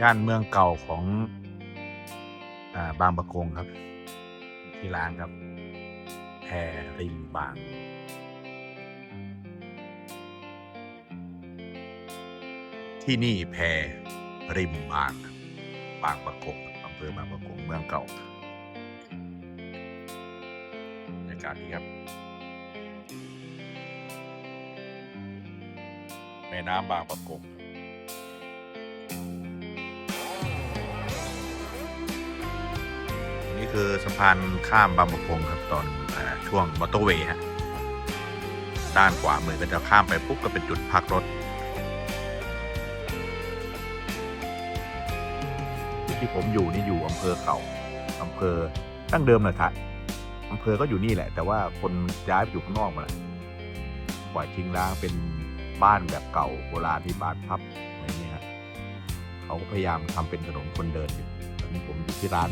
ย่านเมืองเก่าของอาบางประกงครับ ที่ร้านครับแพรริมบางที่นี่แพรริมบางบบางประกงอำเภอบางประกงเมืองเก่าบรรยากาศดีครับ แม่น้ำบางประกง คือสะพานข้ามบางประกงครับตอนอช่วงมอเตอร์เวย์ฮะด้านขวามือก็จะข้ามไปปุ๊บก็เป็นจุดพักรถที่ผมอยู่นี่อยู่อำเภอเก่าอำเภอตั้งเดิมเลยครับอำเภอก็อยู่นี่แหละ แต่ว่าคนย้ายไปอยู่ข้างนอกหมาแล้วปล่อยทิ้งร้างเป็นบ้านแบบเก่าโบราณที่บ้านพับอะไรเงี้ยเขาก็พยายามทำเป็นถนนคนเดินอยู่ตอนนี้ผมอยู่ที่ร้าน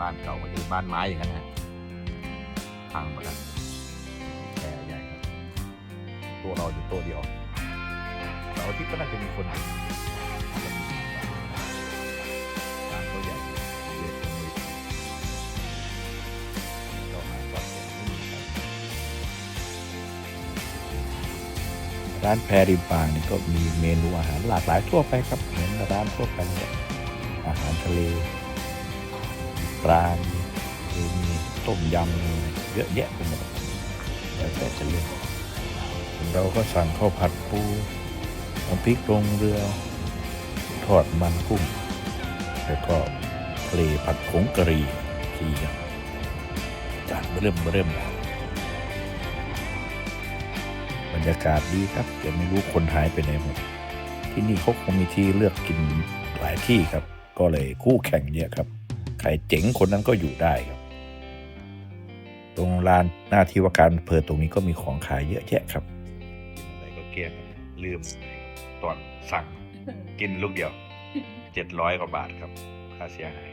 บ้านเก่าก็จะเป็นบ้านไม้อย่างนั้นนะพังหมดแล้วแค่ใหญ่ครับ ตัวเราอยู่ตัวเดียวเสาร์อาทิตย์ก็น่าจะมีคนร้านก็ใหญ่เด็กก็มีเราหาวัดเนี่ยไม่มีใครร้านแพริมปางนี่ก็มีเมนูอาหารหลากหลายทั่วไปครับเหมือนร้านทั่วไปเลยอาหารทะเล ปลามีมีต้มยำเยอะแยะไปหมดแล้วแต่จะเลือกเราก็สั่งข้าวผัดปูน้ำพริกลงเรือ ทอดมันกุ้ง แล้วก็ทะเลผัดผงกะหรี่ที่จานเริ่มเริ่มบรรยากาศดีครับแต่ไม่รู้คนหายไปไหนหมดที่นี่เขาคงมีที่เลือกกินหลายที่ครับ ก็เลยคู่แข่งเยอะครับ ครเจ๋งคนนั้นก็อยู่ได้ครับ ตรงลานหน้าที่ว่าการเพอตรงนี้ก็มีของขายเยอะแยะครับอะไรก็เกลี้ยงลืมตอนสั่งกินลูกเดียวเจ็ดร้อยกว่าบาทครับ ค่าเสียหาย